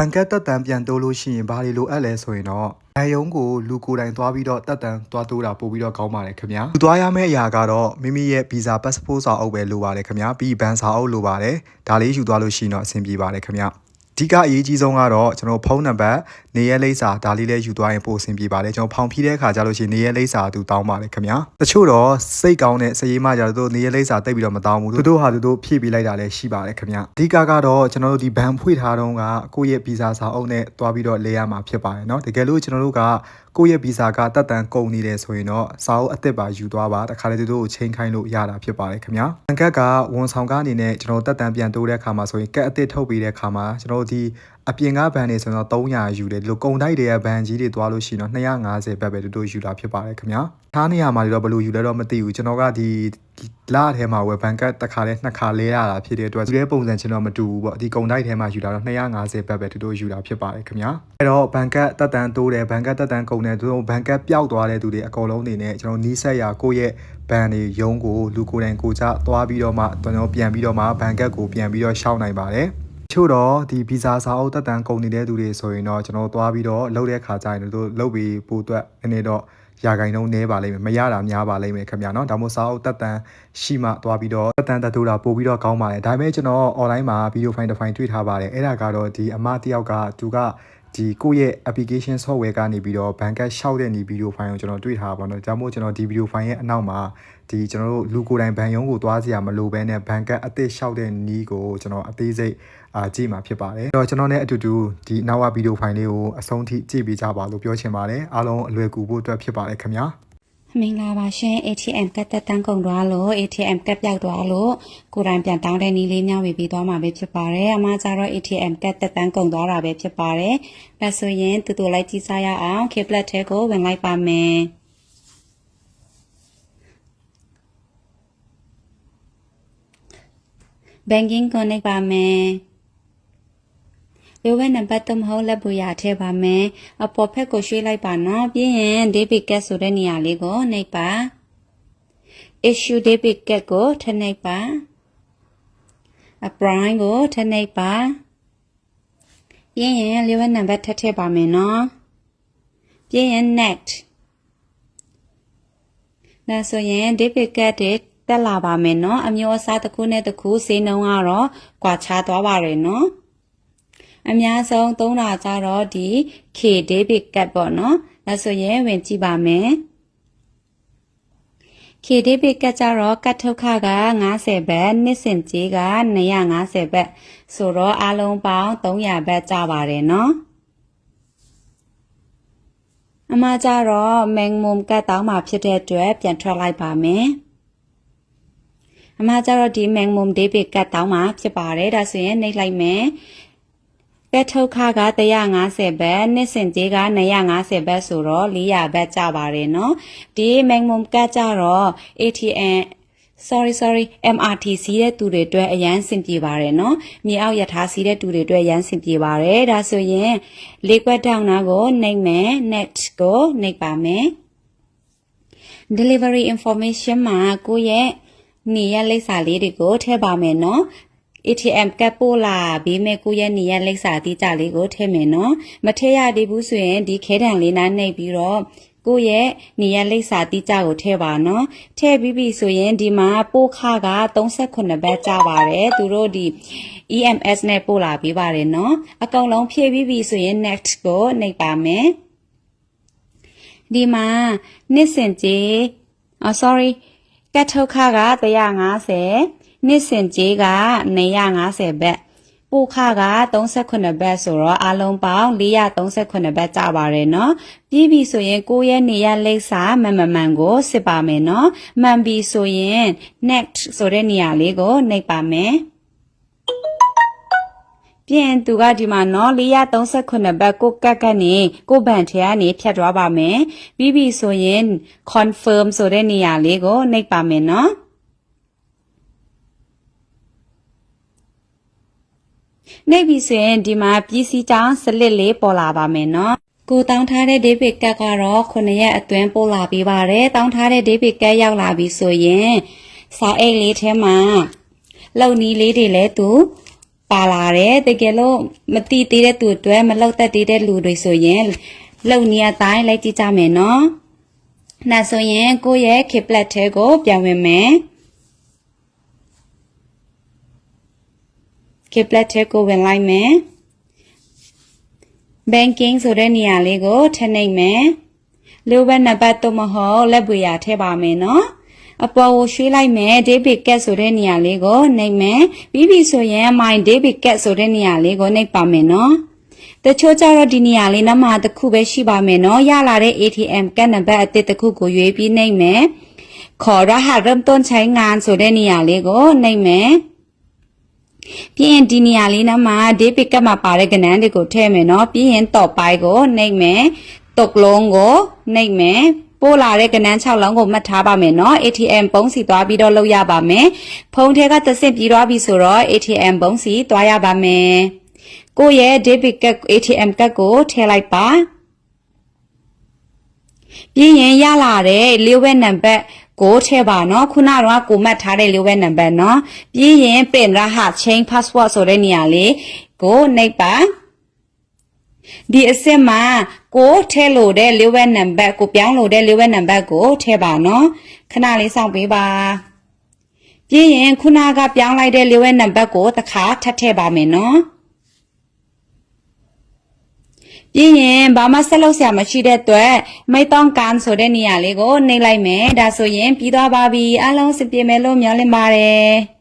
ဘန်ကတ်တက်တန်ပြန်တိုးလို့ရှိရင်ဘာတွေလိုအပ်လဲဆိုရင်တော့ဘန်ယုံကိုလူကိုယ်တိုင်သွားပြီးတော့တက်တန်သွားတိုးတာပို့ပြီးတော့ကောင်းပါတယ်ခင်ဗျာလူသွားရမယ့်အရာကတော့မိမိရဲ့ဗီဇာ passport စာအုပ်ပဲလိုပါတယ်ခင်ဗျာပြီးဘန်စာအုပ်လိုပါတယ်ဒါလေးယူသွားလို့ရှိရင်တော့အဆင်ပြေပါတယ်ခင်ဗျာအ ဓိကအရေးကြီးဆုံးကတော့ကျွန်တော်ဖုန်းနံပါတ်နေရဲလိပ်စာဒါလေးလေးယူသွားရင်ပိုအဆင်ပြေပါတယ်ကျွန်တော်ဖောင်ဖြီးတဲ့အခါကျလို့ရှိရင်နေရဲလိပ်စာသူတောင်းပါတယ်ခင်ဗျာတချို့တော့စိတ်ကောင်းတဲ့စရေးမကြတော့နေရဲလိပ်စာတိတ်ပြီးတော့မတောင်းဘူးသူတို့ဟာသူတို့ဖြည့်ပေးလိုက်တာလည်းရှိပါတယ်ခင်ဗျာအဓိကကတော့ကျွန်တော်တို့ဒီဘန်ဖွေထားတော့ကကိုယ့်ရဲ့ဗီဇာစာအုပ်နဲ့တွားပြီးတော့လဲရမှာဖြစ်ပါတယ်เนาะတကယ်လို့ကျွန်တော်တို့ကကိုယ့်ရဲ့ဗီဇာကတက်တန်ကုန်နေတယ်ဆိုရင်တော့စာအုပ်အစ်စ်ပါယူသွားပါတခါလေသူတို့ကိုချိန်ခိုင်းလို့ရတာဖြစ်ပါတယ်ခင်ဗျာဘန်ကက်ကဝန်ဆောင်ကားအနေနဲ့ကျွန်တော်တက်တန်ပြန်တိုးတဲ့အခါမှာဆိုရင်ကက်အစ်စ်ထုတ်ပေးတဲ့အခါမှာကျွန်တော်တို့ ဒီအပြင်ကဘန်တွေဆိုရင်တော့300ယူတယ်ဒီလိုကုန်တိုက်တွေကဘန်ကြီးတွေသွားလို့ရှိရင်တော့250ဘတ်ပဲတူတူယူတာဖြစ်ပါတယ်ခင်ဗျာထားနေရမှာတွေတော့ဘယ်လိုယူလဲတော့မသိဘူးကျွန်တော်ကဒီလာထဲမှာဝယ်ဘန်ကတ်တစ်ခါလဲနှစ်ခါလဲရတာဖြစ်တဲ့အတွက်ဒီတဲ့ပုံစံကျွန်တော်မတူဘူးပေါ့ဒီကုန်တိုက်ထဲမှာယူတာတော့250ဘတ်ပဲတူတူယူတာဖြစ်ပါတယ်ခင်ဗျာအဲ့တော့ဘန်ကတ်တက်တန်တိုးတယ်ဘန်ကတ်တက်တန်ကုန်တယ်သူတို့ဘန်ကတ်ပျောက်သွားတဲ့သူတွေအကုန်လုံးနေနဲ့ကျွန်တော်နီးစက်ရကိုယ့်ရဲ့ဘန်တွေရုံးကိုလူကိုယ်တိုင်ကိုကြသွားပြီးတော့မှကျွန်တော်ပြန်ပြီးတော့မှဘန်ကတ်ကိုပြန်ပြီးတော့ရှောက်နိုင်ပါတယ် ချို့တော့ဒီဗီဇာစာအုပ်တက်တန်ကုန်နေတဲ့သူတွေဆိုရင်တော့ကျွန်တော်သွားပြီးတော့လုပ်တဲ့ခါကျရင်တို့လုပ်ပြီးပို့အတွက်နည်းနည်းတော့ရာဂိုင်နှုန်းနည်းပါလိမ့်မယ်မရတာများပါလိမ့်မယ်ခင်ဗျာနော်ဒါမှမဟုတ်စာအုပ်တက်တန်ရှိမှသွားပြီးတော့တက်တန်တက်တူတာပို့ပြီးတော့ကောင်းပါတယ်ဒါပေမဲ့ကျွန်တော် online မှာ video file တစ်ဖိုင်တွေ့ထားပါတယ်အဲ့ဒါကတော့ဒီအမတယောက်ကသူကဒီကိုယ့်ရဲ့ application software ကနေပြီးတော့ banker ရှောက်တဲ့ဒီ video file ကိုကျွန်တော်တွေ့ထားပါတော့ဒါမှမဟုတ်ကျွန်တော်ဒီ video file ရဲ့အနောက်မှာ ဒီကျွန်တော်တို့လူကိုယ်တိုင်ဘန်ယုံကိုသွားစရာမလိုဘဲနဲ့ဘန်ကအသစ်လျှောက်တဲ့နီးကိုကျွန်တော်အသေးစိတ်အာကြည့်မှာဖြစ်ပါတယ်အဲ့တော့ကျွန်တော်နဲ့အတူတူဒီနောက်ကဗီဒီယိုဖိုင်လေးကိုအဆုံးထိကြည့်ပေးကြပါလို့ပြောချင်ပါတယ်အားလုံးအလွယ်ကူဖို့အတွက်ဖြစ်ပါတယ်ခင်ဗျာမင်္ဂလာပါရှင် ATM ကတ်တက်တန်းကုန်သွားလို့ ATM ကတ်ပြောက်သွားလို့ကိုယ်တိုင်ပြန်တောင်းတဲ့နည်းလေးမျှဝေပေးသွားမှာပဲဖြစ်ပါတယ်အမှားကြတော့ ATM ကတ်တက်တန်းကုန်သွားတာပဲဖြစ်ပါတယ်ဒါဆိုရင်တူတူလိုက်ကြည့်စားရအောင် Kplat ထဲကိုဝင်လိုက်ပါမယ် Banking connect ပါမယ်လိုပဲနံပါတ်3မဟုတ်လက်ဘူးရထည့်ပါမယ်အပေါ်ဖက်ကိုရွှေ့လိုက်ပါနော်ပြီးရင် debit card ဆိုတဲ့နေရာလေးကိုနှိပ်ပါ issue debit card ကိုထည့်နှိပ်ပါအ prime ကိုထည့်နှိပ်ပါပြီးရင်လိုပဲနံပါတ်ထည့်ထည့်ပါမယ်နော်ပြီးရင် net ဒါဆိုရင် debit card တွေ တက်လာပါမယ်နော်အမျိုးအစားတစ်ခုနဲ့တစ်ခုဈေးနှုန်းကတော့ကွာခြားသွားပါတယ်နော်အများဆုံးသုံးတာကြတော့ဒီ K debit card ပေါ့နော်ဒါဆိုရင်ဝင်ကြည့်ပါမယ် K debit card ကြတော့ကတ်ထုတ်ခက90ဘတ်နှစ်စဉ်ကြေးက250ဘတ်ဆိုတော့အားလုံးပေါင်း300ဘတ်ကြပါတယ်နော်အမကြတော့ maximum ကတ်တောင်းမှာဖြစ်တဲ့အတွက်ပြန်ထွက်လိုက်ပါမယ် အမကျတော့ဒီ minimum day pay ကတ်တောင်းမှာဖြစ်ပါတယ်ဒါဆိုရင်နှိပ်လိုက်မယ်ကတ်ထုတ်ခါက150ဘတ်နှစ်စင်ကြေးက250ဘတ်ဆိုတော့400ဘတ်ကျပါတယ်နော်ဒီ minimum ကတ်ကျတော့ ATM sorry sorry MRT စီးတဲ့သူတွေအတွက်အရန်စင်ပြေပါတယ်နော်မြေအောက်ရထားစီးတဲ့သူတွေအတွက်အရန်စင်ပြေပါတယ်ဒါဆိုရင်လေးကွက်တောင်းနာကိုနှိပ်မယ် net ကိုနှိပ်ပါမယ် delivery information မှာကိုယ့်ရဲ့ နေရလိပ်စာလေးတွေကိုထည့်ပါမယ်နော် ATM ကပ်ပို့လာဘေးမဲ့ကိုရဲ့နေရလိပ်စာတိကျလေးကိုထည့်မယ်နော်မထည့်ရသေးဘူးဆိုရင်ဒီခဲတံလေးနားနှိပ်ပြီးတော့ကိုရဲ့နေရလိပ်စာတိကျကိုထည့်ပါနော်ထည့်ပြီးပြီဆိုရင်ဒီမှာပို့ခက38ဘတ်ကျပါတယ်သူတို့ဒီ EMS နဲ့ပို့လာပေးပါတယ်နော်အကောင်လုံးဖြည့်ပြီးပြီဆိုရင် next ကိုနှိပ်ပါမယ်ဒီမှာနှစ်စင်ကြီးအော် sorry ကတ်ထုတ်ခက150နှစ်စင်ကြေးက150ဘက်ပိုခက38ဘက်ဆိုတော့အလုံးပေါင်း438ဘက်ကြပါရယ်နော်ပြီးပြီဆိုရင်ကိုရဲ့နေရလိပ်စာမမမှန်ကိုစစ်ပါမယ်နော်မှန်ပြီဆိုရင် next ဆိုတဲ့နေရာလေးကိုနှိပ်ပါမယ် ပြင်သူကဒီမှာနော်438ဘတ်ကိုကတ်ကနေကိုဗန်ထဲကနေဖြတ်သွားပါမယ်ပြီးပြီဆိုရင် confirm ဆိုတဲ့နေရာလေးကိုနှိပ်ပါမယ်နော်နှိပ်ပြီဆိုရင်ဒီမှာပြည်စည်းချောင်းစလစ်လေးပေါ်လာပါမယ်နော်ကိုတောင်းထားတဲ့ debit card ကတော့9ရက်အတွင်းပို့လာပေးပါတယ်တောင်းထားတဲ့ debit card ရောက်လာပြီဆိုရင်စာအိတ်လေးထဲမှာလုံနီးလေးတွေလည်းသူ ပါလာတယ်တကယ်လို့မတိသေးတဲ့သူတွေမလောက်တတ်သေးတဲ့လူတွေဆိုရင်လုံနေရတိုင်းလိုက်ကြည့်ကြမယ်နော်ဒါဆိုရင်ကိုယ့်ရဲ့ Kplat ထဲကိုပြန်ဝင်မယ် Kplat ထဲကိုဝင်လိုက်မယ် banking ဆိုတဲ့နေရာလေးကိုထည့်နိုင်မယ်လိုဘက်နံပါတ်တော့မဟုတ်လက်ပွေရထည့်ပါမယ်နော် အပေါ်ကိုရွှေ့လိုက်မယ် David Cat ဆိုတဲ့နေရာလေးကိုနှိပ်မယ်ပြီးပြီဆိုရင် my David Cat ဆိုတဲ့နေရာလေးကိုနှိပ်ပါမယ်နော်တချို့ကြတော့ဒီနေရာလေးနမတစ်ခုပဲရှိပါမယ်နော်ရလာတဲ့ ATM ကတ်နံပါတ်အသစ်တစ်ခုကိုရွေးပြီးနှိပ်မယ်ခေါ်ရဟရမ်တွန်ချိုင်းငန်ဆိုတဲ့နေရာလေးကိုနှိပ်မယ်ပြီးရင်ဒီနေရာလေးနမှာဒေးပစ်ကတ်မှာပါတဲ့ကဏန်းတွေကိုထည့်မယ်နော်ပြီးရင်တော့ပိုင်းကိုနှိပ်မယ်တုတ်လုံးကိုနှိပ်မယ် ပို့လာတဲ့ကဏန်း6လုံးကိုမှတ်ထားပါမယ်နော် ATM ပုံးစီသွားပြီးတော့လုပ်ရပါမယ်ဖုန်းထဲကတဆင့်ပြီးသွားပြီဆိုတော့ ATM ပုံးစီသွားရပါမယ်ကိုယ့်ရဲ့ debit card ATM ကတ်ကိုထည့်လိုက်ပါပြီးရင်ရလာတဲ့လျှို့ဝှက်နံပါတ်ကိုထည့်ပါနော်ခုနကတော့ကိုမှတ်ထားတဲ့လျှို့ဝှက်နံပါတ်နော်ပြီးရင်ပင်ရဟချင်း password ဆိုတဲ့နေရာလေးကိုနှိပ်ပါ ဒီအစစ်မှာကိုထည့်လို့တဲ့လေးဝက်နံပါတ်ကိုပြောင်းလို့တဲ့လေးဝက်နံပါတ်ကိုထည့်ပါအောင်နော်ခဏလေးစောင့်ပေးပါပြီးရင်ခုနကပြောင်းလိုက်တဲ့လေးဝက်နံပါတ်ကိုတစ်ခါထပ်ထည့်ပါမယ်နော်ပြီးရင်ဘာမှဆက်လုပ်စရာမရှိတဲ့အတွက်မိတ်တောင်းကန်ဆိုတဲ့နေရာလေးကိုနှိပ်လိုက်မယ်ဒါဆိုရင်ပြီးသွားပါပြီအားလုံးစပြည့်မယ်လို့မျှော်လင့်ပါတယ်